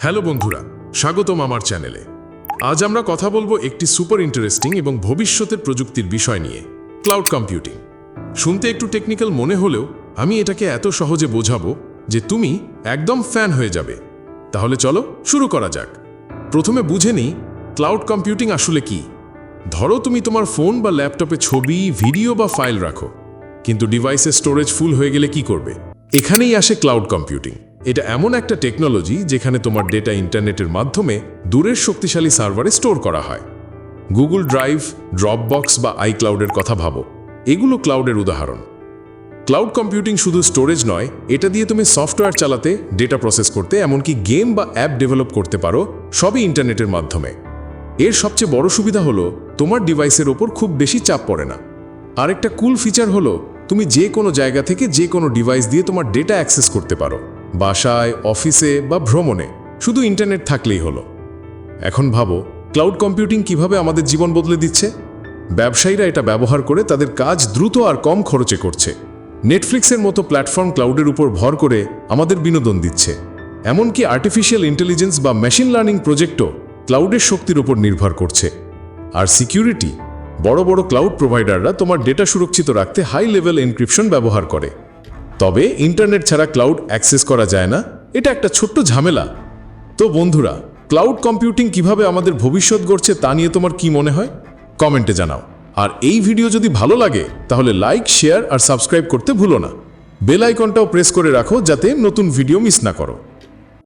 Hello বন্ধুরা, স্বাগতম আমার চ্যানেলে। আজ আমরা কথা বলব একটি সুপার ইন্টারেস্টিং এবং ভবিষ্যতের প্রযুক্তির বিষয় নিয়ে, ক্লাউড কম্পিউটিং। শুনতে একটু টেকনিক্যাল মনে হলেও, আমি এটাকে এত সহজে বোঝাবো যে তুমি একদম ফ্যান হয়ে যাবে। তাহলে চলো শুরু করা যাক। প্রথমে বুঝে নিই, ক্লাউড কম্পিউটিং আসলে কি? ধরো তুমি তোমার ফোন বা ল্যাপটপে ছবি, ভিডিও বা ফাইল রাখো, কিন্তু ডিভাইসের স্টোরেজ ফুল হয়ে গেলে কি করবে? এখানেই আসে ক্লাউড কম্পিউটিং। এটা এমন একটা টেকনোলজি যেখানে তোমার ডেটা ইন্টারনেটের মাধ্যমে দূরের শক্তিশালী সার্ভারে স্টোর করা হয়। গুগল ড্রাইভ, ড্রপবক্স বা আইক্লাউডের কথা ভাবো। এগুলো ক্লাউডের উদাহরণ। ক্লাউড কম্পিউটিং শুধু স্টোরেজ নয়, এটা দিয়ে তুমি সফটওয়্যার চালাতে, ডেটা প্রসেস করতে, এমনকি গেম বা অ্যাপ ডেভেলপ করতে পারো, সবই ইন্টারনেটের মাধ্যমে। এর সবচেয়ে বড় সুবিধা হলো, তোমার ডিভাইসের ওপর খুব বেশি চাপ পড়ে না। আরেকটা কুল ফিচার হলো, তুমি যে কোনো জায়গা থেকে যে কোনো ডিভাইস দিয়ে তোমার ডেটা অ্যাক্সেস করতে পারো। বাসায়, অফিসে বা ভ্রমণে, শুধু ইন্টারনেট থাকলেই হলো। এখন ভাবো ক্লাউড কম্পিউটিং কীভাবে আমাদের জীবন বদলে দিচ্ছে? ব্যবসায়ীরা এটা ব্যবহার করে তাদের কাজ দ্রুত আর কম খরচে করছে। নেটফ্লিক্সের মতো প্ল্যাটফর্ম ক্লাউডের উপর ভর করে আমাদের বিনোদন দিচ্ছে। এমনকি আর্টিফিশিয়াল ইন্টেলিজেন্স বা মেশিন লার্নিং প্রজেক্টও ক্লাউডের শক্তির উপর নির্ভর করছে। আর সিকিউরিটি বড় বড় ক্লাউড প্রোভাইডাররা তোমার ডেটা সুরক্ষিত রাখতে হাই লেভেল এনক্রিপশন ব্যবহার করে। তবে ইন্টারনেট ছাড়া ক্লাউড অ্যাক্সেস করা যায় না। এটা একটা ছোট্ট ঝামেলা। তো বন্ধুরা, ক্লাউড কম্পিউটিং কীভাবে আমাদের ভবিষ্যৎ গড়ছে তা নিয়ে তোমার কি মনে হয়? কমেন্টে জানাও। আর এই ভিডিও যদি ভালো লাগে, তাহলে লাইক, শেয়ার আর সাবস্ক্রাইব করতে ভুলো না। বেল আইকনটাও প্রেস করে রাখো যাতে নতুন ভিডিও মিস না করো।